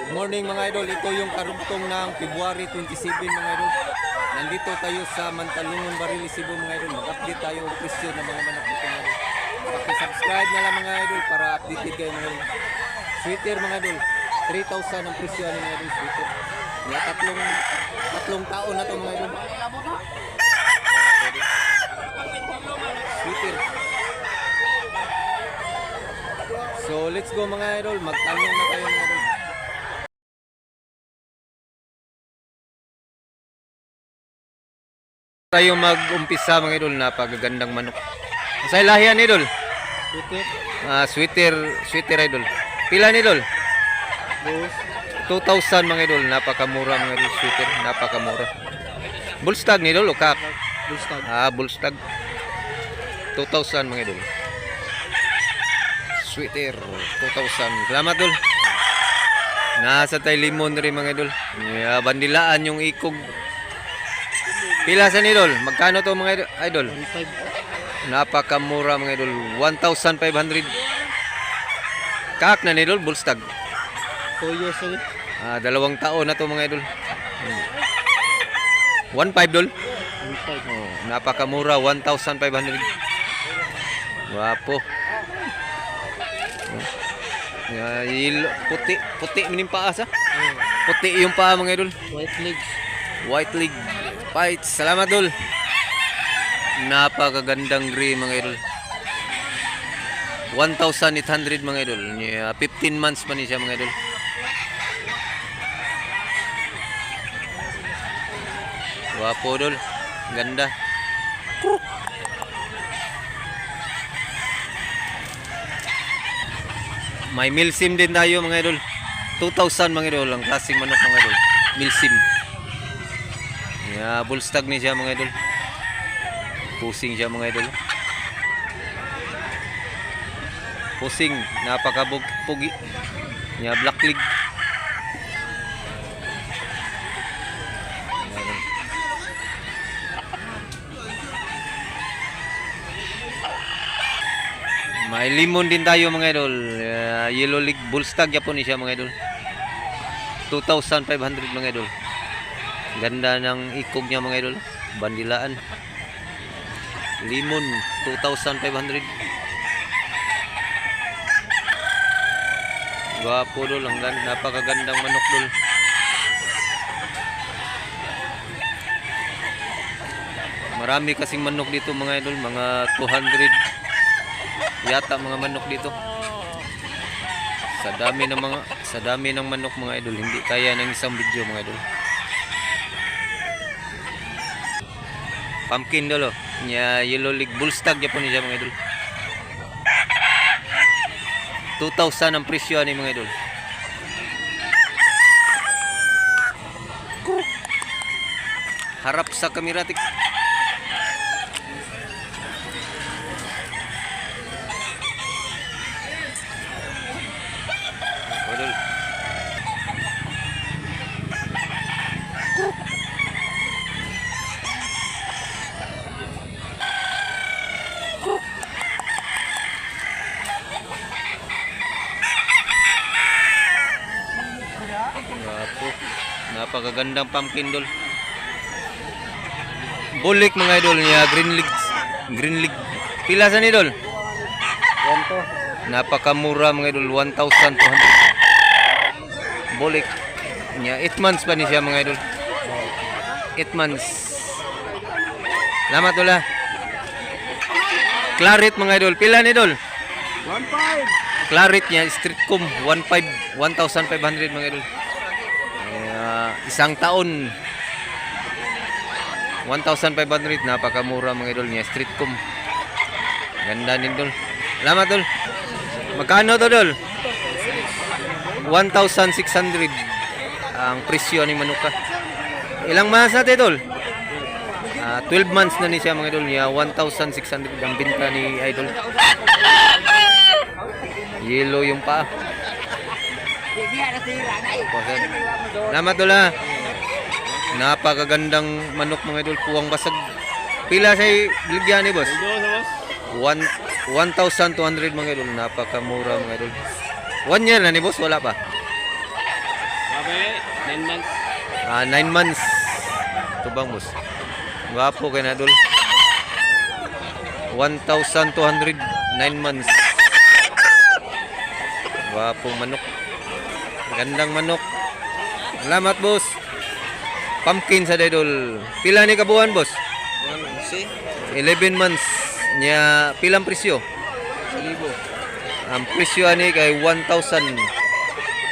Good morning mga idol. Ito yung karugtong ng February 27 mga idol. Nandito tayo sa Mantalungon Barili Cebu mga idol. Mag-update tayo ng presyo ng mga manok dito mga idol. Paki-subscribe na lang mga idol para updated kayo mga idol. Sweater mga idol. 3,000 ang presyo ano mga idol. Sweater. Nga tatlong tatlong taon na to mga idol. Sweater. So let's go mga idol. Magtanong na tayo mga idol. Tayo mag-umpisa mga idol na pagagandang manok. Sa ilahian idol? Bitik, Ah, sweater, sweater idol. Pila ni idol? bus, 2,000 mga idol. Napakamura mga idol sweater, napakamura. Bullstag ni idol o kak? bustag. Ah, bullstag. 2,000 mga idol. Sweater, 2,000. Salamat idol. Nasa tayo limon rin mga idol. Yeah, bandilaan yung ikog. Pila sa idol? Magkano to mga idol? 1.5. Napakamura mga idol. 1,500. Kak na idol, bullstag. 2 years ulit. Ah, dalawang taon na to mga idol. 1,500 dol. 1.5. Oh, napakamura, 1,500. Wapo. Yeah, puti, puti minim paa sa. Oh, Puti yung paa mga idol. white legs. White League Fights. Salamat dol. Napakagandang gray mga idol. 1,800 mga idol. Yeah, 15 months pa ni siya mga idol. Wapo dol. Ganda. May milsim din tayo mga idol. 2,000 mga idol. Ang klaseng manok mga idol. Milsim. Yeah, bullstag ni siya mga idol. Pusing siya mga idol. Pusing, napakabog pugi. Nya black leg. May limon din tayo mga idol. Uh, yellow leg bullstag yapon ni siya mga idol. 2,500 mga idol. Ganda ng ikog niya mga idol. Bandilaan. Limon 2,500. Gwapo dol, ang ganda, napakagandang manok dol. Marami kasing manok dito mga idol, mga 200 yata mga manok dito. Sa dami ng mga sa dami ng manok mga idol, hindi kaya ng isang video mga idol. Pumpkin dolo. Nya yellow leg bullstag yapon niya mga idol. 2,000 ang presyo ni mga idol. Harap sa kameratik. Idol. Wapo. Napakagandang pumpkin dol. Bulik mga idol niya, green legs. Green leg. Pila sa ni dol? Yan to. Napakamura mga idol, 1,200. Bulik. Niya, 8 months pa ni siya mga idol. 8 months. Salamat dol ha. Claret mga idol. Pila ni dol? 1.5. Claret niya, street com, 1,500 1,500 mga idol. Uh, isang taon. 1,500, napakamura mga idol niya, street com. Ganda din dol. Salamat dol. Magkano to dol? 1,600 ang presyo ni Manuka. Ilang months natin dol? Ah, 12 months na ni siya mga idol niya, 1,600 ang binta ni idol. Yellow yung paa. Pasan. Salamat dola. Napakagandang manok mga idol. Puwang basag. Pila sa ligyan ni boss? One- 1,200 mga idol. Napakamura mga idol. One year na ni boss? Wala pa. Abe, 9 months. Ah, 9 months. Ito bang boss? Gwapo kay na dol. 1,200 9 months. Gwapong manok. Gandang manok. Salamat boss. Pumpkin sa idol. Pila ni kabuhan boss? Si? 11 months niya pilang presyo? Salibo. Ang presyo ani kay 1,000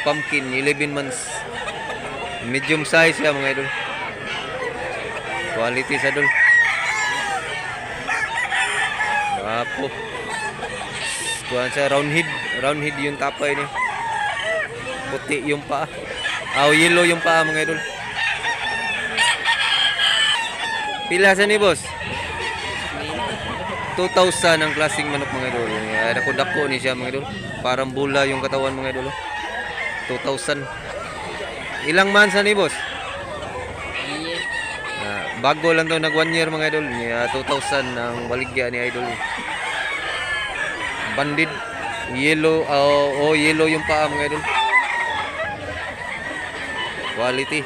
pumpkin 11 months. Medium size ya mga idol. Quality sa dol. Apo. Kuan sa round head, round head yung tapay ni. Puti yung paa. Ah, yellow yung paa mga idol. Pila sa ni boss? 2,000 ang klaseng manok mga idol. Ay, dako-dako ni siya mga idol. Parang bula yung katawan mga idol. oh. 2,000. Ilang months na ni boss? Ah, bago lang daw nag 1 year mga idol. Niya 2,000 ang baligya ni idol. Bandid. Yellow. Oh, oh, yellow yung paa mga idol. Quality.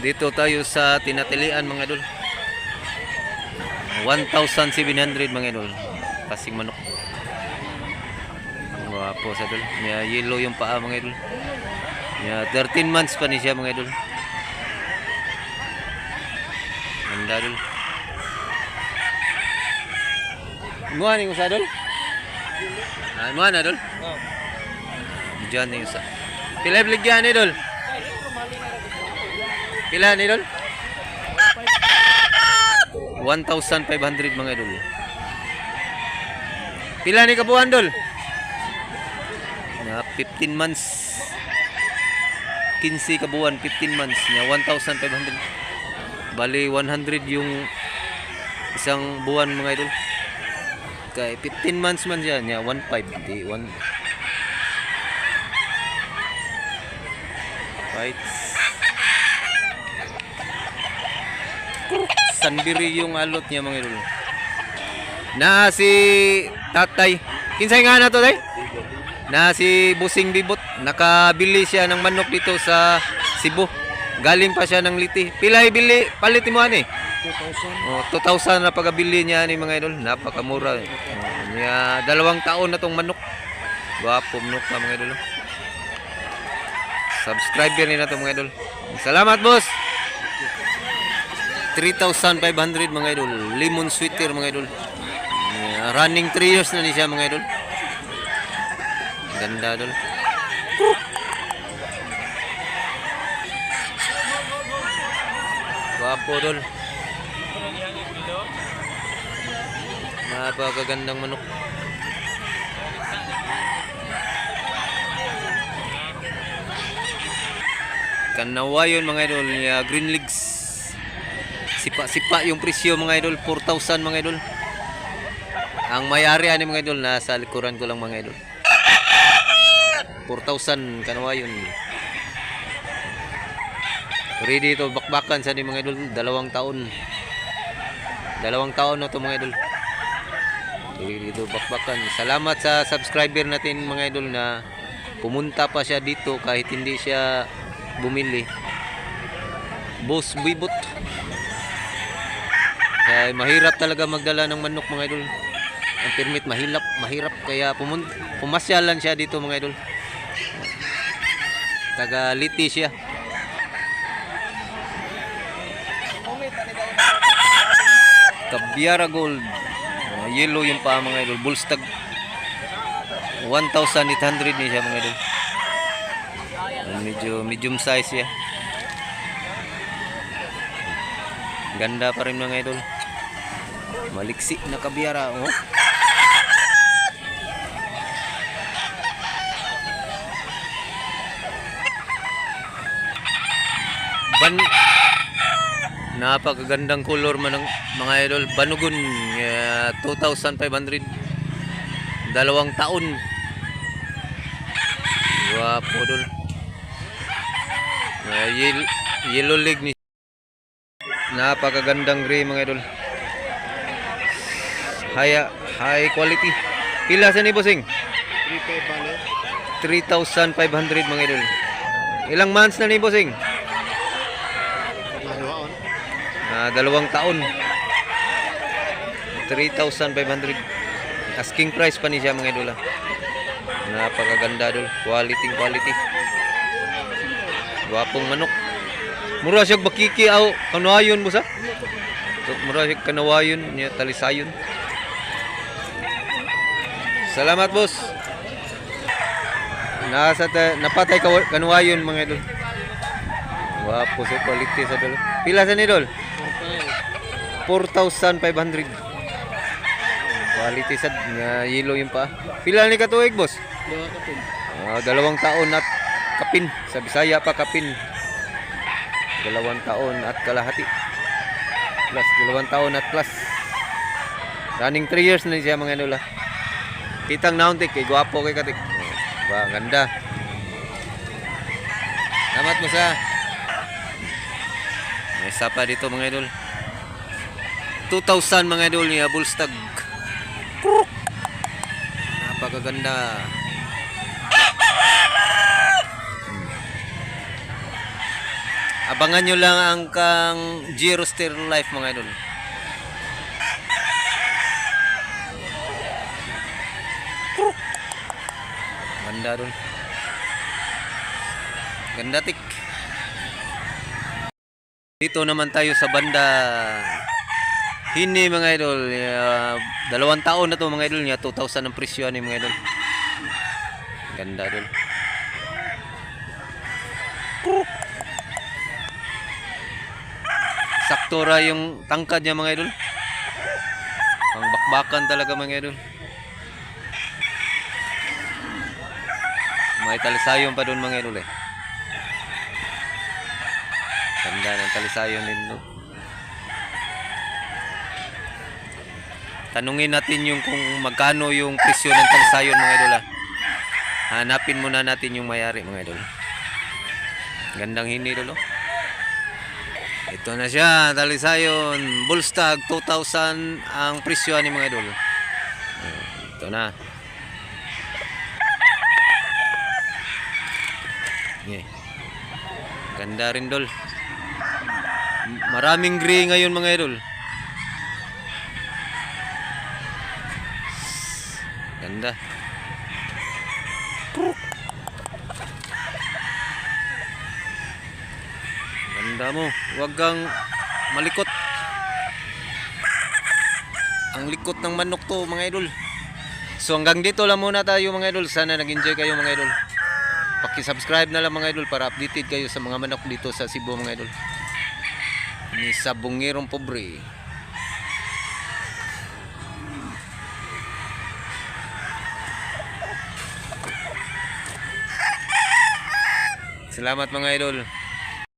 Dito tayo sa tinatilian mga idol. 1,700 mga idol. Kasing manok. Ang Gwapo sa idol. May yellow yung paa mga idol. May 13 months pa ni siya mga idol. Ganda idol. Muha ni usa idol? Ah, muha na idol? Oh. Diyan ni usa. Pila bligyan ni idol? Pila ni idol? 1,500 mga idol. Pila ni kabuhan dol? Na 15 months. 15 kabuhan, 15 months niya 1,500. Bali 100 yung isang buwan mga idol. Kay 15 months man siya niya 1,500 di 1 Right. Sanbiri yung alot niya mga idol. Na si Tatay. Kinsay nga na to tay? Na si Busing Bibot. Nakabili siya ng manok dito sa Cebu. Galing pa siya ng Liti. Pila ibili? Palit mo ani? 2,000. Oh, 2,000 na pagabili niya ni mga idol. Napakamura. Oh, niya dalawang taon na tong manok. Gwapo manok mga idol. Subscriber ni na to mga idol. Salamat boss. 3,500 mga idol. Lemon sweeter mga idol. Running 3 years na ni siya mga idol. Ganda idol. Gwapo idol. Napakagandang manok. Kanawayon mga idol, ya, green legs. Sipa-sipa yung presyo mga idol, 4,000 mga idol. Ang may-ari ani mga idol, nasa likuran ko lang mga idol. 4,000 kanawayon. Ready to bakbakan sa ni mga idol, dalawang taon. Dalawang taon na to mga idol. Ready to bakbakan. Salamat sa subscriber natin mga idol na pumunta pa siya dito kahit hindi siya bumili. Boss Bibot. Kaya mahirap talaga magdala ng manok mga idol. Ang permit mahirap, mahirap kaya pumun pumasyalan siya dito mga idol. Taga Liti siya. Kabyara Gold. Ah, yellow yung pa mga idol. Bullstag. 1,800 ni siya mga idol. Medyo medium size siya. Ganda pa rin mga idol. Maliksi na kabyara. Oh. Ban Napakagandang color man ng mga idol. Banugon yeah, 2,500. Dalawang taon. Wapo dol. Uh, yel- yellow leg ni Napakagandang gray mga idol. High, high quality. Pila sa ni bossing? 3,500. 3,500 mga idol. Ilang months na ni bossing? Ah, dalawang taon. 3,500. Asking price pa ni siya mga idol. ah. Napakaganda dol. Quality, quality. Gwapong manok. Mura siya bakiki aw kanawayon mo sa? So, mura siya kanawayon niya talisayon. Salamat boss. Nasa ta, napatay ka kanuwayon mga idol. Wapo sa quality sa dol. Pila sa ni dol? 4,500. Quality sad nga yellow yung pa. Pila ni katuig boss? Dua ka. Ah, dalawang taon at kapin. Sa Bisaya pa kapin. Dalawang taon at kalahati. Plus, dalawang taon at plus. Running 3 years na siya mga nula. Kitang nauntik kay gwapo kay katik. Oh, Ba, ganda. Salamat mo sa. May isa pa dito mga idol. 2,000 mga idol niya Bullstag. Napakaganda. Abangan nyo lang ang kang Giro Still Life mga idol. Ganda dun. Ganda tik. Dito naman tayo sa banda Hini mga idol. Uh, dalawang taon na to mga idol niya. 2,000 ang presyo ni mga idol. Ganda dun. Saktura yung tangkad niya mga idol. Pang bakbakan talaga mga idol. May talisayon pa doon mga idol eh. Ganda ng talisayon no. Tanungin natin yung kung magkano yung presyo ng talisayon mga idol ah. Hanapin muna natin yung mayari mga idol. Gandang hini idol oh. Ito na siya, talisayon, Bullstag 2,000 ang presyo ni mga idol. Ito na. Yeah. Ganda rin dol. Maraming gray ngayon mga idol. Ganda. Ganda mo. Huwag kang malikot. Ang likot ng manok to mga idol. So hanggang dito lang muna tayo mga idol. Sana nag-enjoy kayo mga idol. Paki-subscribe na lang mga idol para updated kayo sa mga manok dito sa Cebu mga idol. Ni sa Bungirong Pobre. Salamat mga idol.